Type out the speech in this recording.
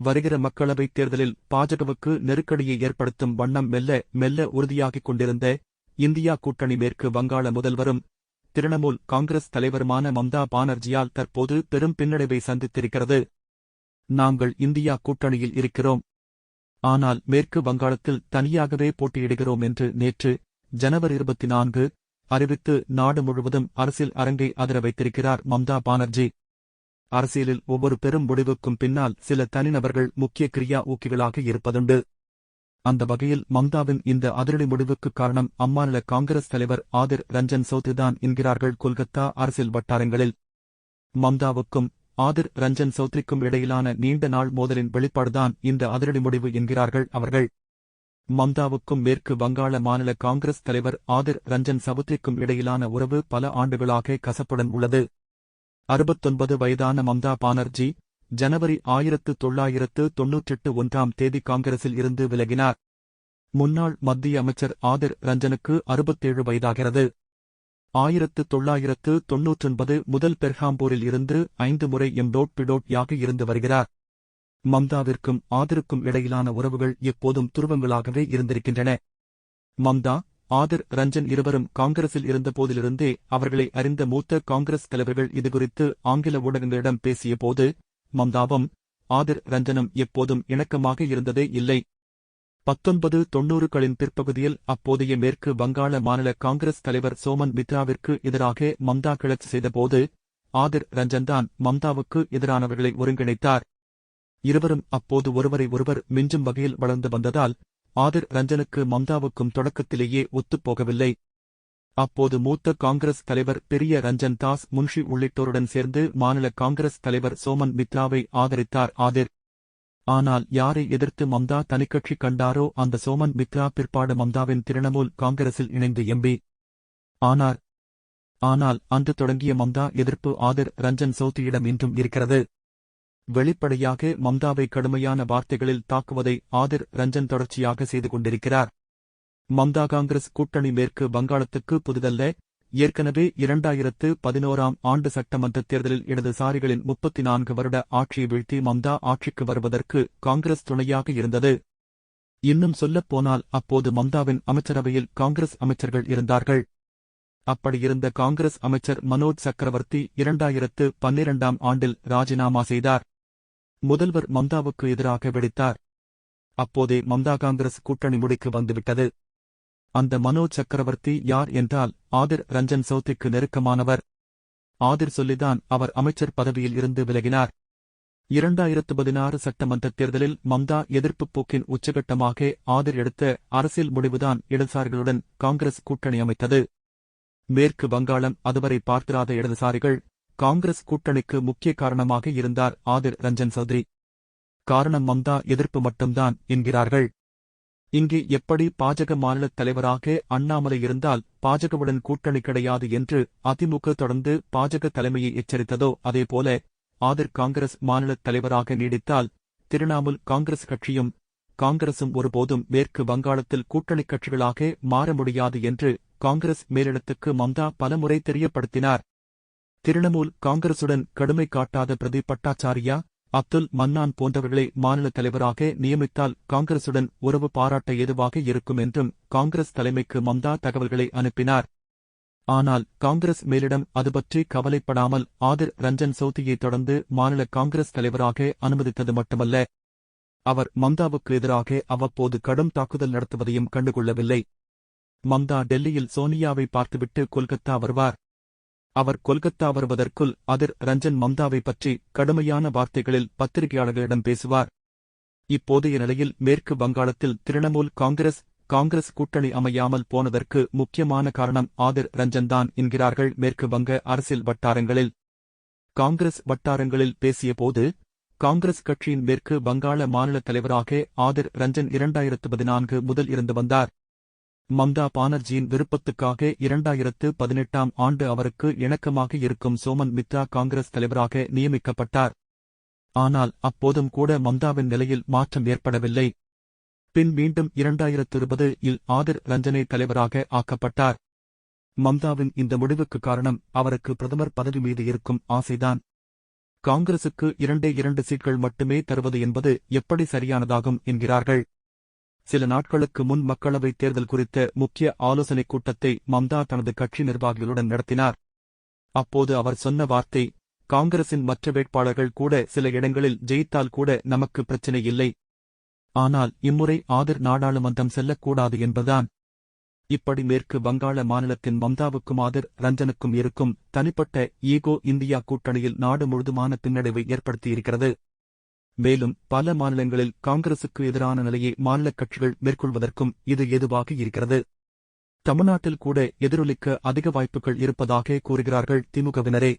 வருகிற மக்களவைத் தேர்தலில் பாஜகவுக்கு நெருக்கடியை ஏற்படுத்தும் வண்ணம் மெல்ல மெல்ல உறுதியாகிக் கொண்டிருந்த இந்தியா கூட்டணி மேற்கு வங்காள முதல்வரும் திரிணாமுல் காங்கிரஸ் தலைவருமான மம்தா பானர்ஜியால் தற்போது பெரும் பின்னடைவை சந்தித்திருக்கிறது. நாங்கள் இந்தியா கூட்டணியில் இருக்கிறோம். ஆனால் மேற்கு வங்காளத்தில் தனியாகவே போட்டியிடுகிறோம் என்று நேற்று ஜனவரி இருபத்தி நான்கு அறிவித்து நாடு முழுவதும் அரசியல் அரங்கை அதிர வைத்திருக்கிறார் மம்தா பானர்ஜி. அரசியலில் ஒவ்வொரு பெரும் முடிவுக்கும் பின்னால் சில தனிநபர்கள் முக்கிய கிரியா ஊக்கிகளாக இருப்பதுண்டு. அந்த வகையில் மம்தாவின் இந்த அதிரடி முடிவுக்கு காரணம் அம்மாநில காங்கிரஸ் தலைவர் ஆதிர் ரஞ்சன் சௌத்ரிதான் என்கிறார்கள் கொல்கத்தா அரசியல் வட்டாரங்களில். மம்தாவுக்கும் ஆதிர் ரஞ்சன் சௌத்ரிக்கும் இடையிலான நீண்ட நாள் மோதலின் வெளிப்பாடுதான் இந்த அதிரடி முடிவு என்கிறார்கள் அவர்கள். மம்தாவுக்கும் மேற்கு வங்காள மாநில காங்கிரஸ் தலைவர் ஆதிர் ரஞ்சன் சவுத்ரிக்கும் இடையிலான உறவு பல ஆண்டுகளாக கசப்புடன் உள்ளது. அறுபத்தொன்பது வயதான மம்தா பானர்ஜி ஜனவரி ஆயிரத்து தொள்ளாயிரத்து தொன்னூற்றெட்டு ஒன்றாம் தேதி காங்கிரஸில் இருந்து விலகினார். முன்னாள் மத்திய அமைச்சர் ஆதிர் ரஞ்சனுக்கு அறுபத்தேழு வயதாகிறது. ஆயிரத்து தொள்ளாயிரத்து தொன்னூற்றொன்பது முதல் பெர்ஹாம்பூரில் இருந்து ஐந்து முறை எம்டோட் பிடோட் யாக இருந்து வருகிறார். மம்தாவிற்கும் ஆதிருக்கும் இடையிலான உறவுகள் எப்போதும் துருவங்களாகவே இருந்திருக்கின்றன. மம்தா ஆதிர் ரஞ்சன் இருவரும் காங்கிரஸில் இருந்தபோதிலிருந்தே அவர்களை அறிந்த மூத்த காங்கிரஸ் தலைவர்கள் இதுகுறித்து ஆங்கில ஊடகங்களிடம் பேசியபோது மம்தாவும் ஆதிர் ரஞ்சனும் எப்போதும் இணக்கமாக இருந்ததே இல்லை. பத்தொன்பது தொன்னூறுகளின் பிற்பகுதியில் அப்போதைய மேற்கு வங்காள மாநில காங்கிரஸ் தலைவர் சோமன் மித்ராவிற்கு எதிராக மம்தா கிளர்ச்சி செய்தபோது ஆதிர் ரஞ்சன்தான் மம்தாவுக்கு எதிரானவர்களை ஒருங்கிணைத்தார். இருவரும் அப்போது ஒருவரை ஒருவர் மிஞ்சும் வகையில் வளர்ந்து வந்ததால் ஆதிர் ரஞ்சனுக்கு மம்தாவுக்கும் தொடக்கத்திலேயே ஒத்துப்போகவில்லை. அப்போது மூத்த காங்கிரஸ் தலைவர் பெரிய ரஞ்சன் தாஸ் முன்ஷி உள்ளிட்டோருடன் சேர்ந்து மாநில காங்கிரஸ் தலைவர் சோமன் மித்ராவை ஆதரித்தார் ஆதிர். ஆனால் யாரை எதிர்த்து மம்தா தனிக்கட்சி கண்டாரோ அந்த சோமன் மித்ரா பிற்பாடு மம்தாவின் திரிணமூல் காங்கிரஸில் இணைந்து எம்பி ஆனார். ஆனால் அன்று தொடங்கிய மம்தா எதிர்ப்பு ஆதிர் ரஞ்சன் சௌத்தியிடம் இன்றும் இருக்கிறது. வெளிப்படையாக மம்தாவை கடுமையான வார்த்தைகளில் தாக்குவதை ஆதிர் ரஞ்சன் தொடர்ச்சியாக செய்து கொண்டிருக்கிறார். மம்தா காங்கிரஸ் கூட்டணி மேற்கு வங்காளத்துக்கு புதிதல்ல. ஏற்கனவே இரண்டாயிரத்து பதினோராம் ஆண்டு சட்டமன்ற தேர்தலில் இடதுசாரிகளின் முப்பத்தி நான்கு வருட ஆட்சியை வீழ்த்தி மம்தா ஆட்சிக்கு வருவதற்கு காங்கிரஸ் துணையாக இருந்தது. இன்னும் சொல்லப்போனால் அப்போது மம்தாவின் அமைச்சரவையில் காங்கிரஸ் அமைச்சர்கள் இருந்தார்கள். அப்படியிருந்த காங்கிரஸ் அமைச்சர் மனோஜ் சக்கரவர்த்தி இரண்டாயிரத்து பன்னிரண்டாம் ஆண்டில் ராஜினாமா செய்தார். முதல்வர் மம்தாவுக்கு எதிராக வெடித்தார். அப்போதே மம்தா காங்கிரஸ் கூட்டணி முடிக்கு வந்துவிட்டது. அந்த மனோ சக்கரவர்த்தி யார் என்றால் ஆதிர் ரஞ்சன் சௌத்திக்கு நெருக்கமானவர். ஆதிர் சொல்லிதான் அவர் அமைச்சர் பதவியில் இருந்து விலகினார். இரண்டாயிரத்து பதினாறு சட்டமன்ற தேர்தலில் மம்தா எதிர்ப்புப் போக்கின் உச்சகட்டமாக ஆதிர் எடுத்த அரசியல் முடிவுதான் இடதுசாரிகளுடன் காங்கிரஸ் கூட்டணி அமைத்தது. மேற்கு வங்காளம் அதுவரை பார்த்திராத இடதுசாரிகள் காங்கிரஸ் கூட்டணிக்கு முக்கிய காரணமாக இருந்தார் ஆதிர் ரஞ்சன் சௌத்ரி. காரணம் மம்தா எதிர்ப்பு மட்டும்தான் என்கிறார்கள். இங்கே எப்படி பாஜக மாநிலத் தலைவராக அண்ணாமலை இருந்தால் பாஜகவுடன் கூட்டணி கிடையாது என்று அதிமுக தொடர்ந்து பாஜக தலைமையை எச்சரித்ததோ அதேபோல ஆதிர் காங்கிரஸ் மாநிலத் தலைவராக நீடித்தால் திரிணாமுல் காங்கிரஸ் கட்சியும் காங்கிரசும் ஒருபோதும் மேற்கு வங்காளத்தில் கூட்டணிக் கட்சிகளாக மாற முடியாது என்று காங்கிரஸ் மேலிடத்துக்கு மம்தா பலமுறை தெரியப்படுத்தினார். திரிணமூல் காங்கிரசுடன் கடுமை காட்டாத பிரதீப் பட்டாச்சாரியா அப்துல் மன்னான் போன்றவர்களை மாநில தலைவராக நியமித்தால் காங்கிரசுடன் உறவு பாராட்ட ஏதுவாக இருக்கும் என்றும் காங்கிரஸ் தலைமைக்கு மம்தா தகவல்களை அனுப்பினார். ஆனால் காங்கிரஸ் மேலிடம் அதுபற்றி கவலைப்படாமல் ஆதிர் ரஞ்சன் சௌத்தியை தொடர்ந்து மாநில காங்கிரஸ் தலைவராக அனுமதித்தது மட்டுமல்ல. அவர் மம்தாவுக்கு எதிராக அவ்வப்போது கடும் தாக்குதல் நடத்துவதையும் கண்டுகொள்ளவில்லை. மம்தா டெல்லியில் சோனியாவை பார்த்துவிட்டு கொல்கத்தா வருவார். அவர் கொல்கத்தா வருவதற்குள் அதிர் ரஞ்சன் மம்தாவை பற்றி கடுமையான வார்த்தைகளில் பத்திரிகையாளர்களிடம் பேசுவார். இப்போதைய நிலையில் மேற்கு வங்காளத்தில் திரிணமூல் காங்கிரஸ் காங்கிரஸ் கூட்டணி அமையாமல் போனதற்கு முக்கியமான காரணம் ஆதிர் ரஞ்சன் தான் என்கிறார்கள் மேற்கு வங்க அரசியல் வட்டாரங்களில். காங்கிரஸ் வட்டாரங்களில் பேசியபோது காங்கிரஸ் கட்சியின் மேற்கு வங்காள மாநில தலைவராக ஆதிர் ரஞ்சன் இரண்டாயிரத்து பதினான்கு முதல் இருந்து வந்தார். மம்தா பானர்ஜியின் விருப்பத்துக்காக இரண்டாயிரத்து பதினெட்டாம் ஆண்டு அவருக்கு இணக்கமாக இருக்கும் சோமன் மித்ரா காங்கிரஸ் தலைவராக நியமிக்கப்பட்டார். ஆனால் அப்போதும் கூட மம்தாவின் நிலையில் மாற்றம் ஏற்படவில்லை. பின் மீண்டும் இரண்டாயிரத்து இருபது இல் ஆதிர் ரஞ்சனை தலைவராக ஆக்கப்பட்டார். மம்தாவின் இந்த முடிவுக்கு காரணம் அவருக்கு பிரதமர் பதவி மீது இருக்கும் ஆசைதான். காங்கிரசுக்கு இரண்டே இரண்டு சீட்கள் மட்டுமே தருவது என்பது எப்படி சரியானதாகும் என்கிறார்கள். சில நாட்களுக்கு முன் மக்களவைத் தேர்தல் குறித்த முக்கிய ஆலோசனைக் கூட்டத்தை மம்தா தனது கட்சி நிர்வாகிகளுடன் நடத்தினார். அப்போது அவர் சொன்ன வார்த்தை காங்கிரசின் மற்ற வேட்பாளர்கள் கூட சில இடங்களில் ஜெயித்தால் கூட நமக்கு பிரச்சினை இல்லை. ஆனால் இம்முறை ஆதிர் நாடாளுமன்றம் செல்லக்கூடாது என்பதுதான். இப்படி மேற்கு வங்காள மாநிலத்தின் மம்தாவுக்கும் ஆதிர் ரஞ்சனுக்கும் இருக்கும் தனிப்பட்ட ஈகோ இந்தியா கூட்டணியில் நாடு முழுதுமான பின்னடைவை ஏற்படுத்தியிருக்கிறது. மேலும் பல மாநிலங்களில் காங்கிரசுக்கு எதிரான நிலையை மாநிலக் கட்சிகள் மேற்கொள்வதற்கும் இது ஏதுவாக இருக்கிறது. தமிழ்நாட்டில் கூட எதிரொலிக்க அதிக வாய்ப்புகள் இருப்பதாக கூறுகிறார்கள் திமுகவினரே.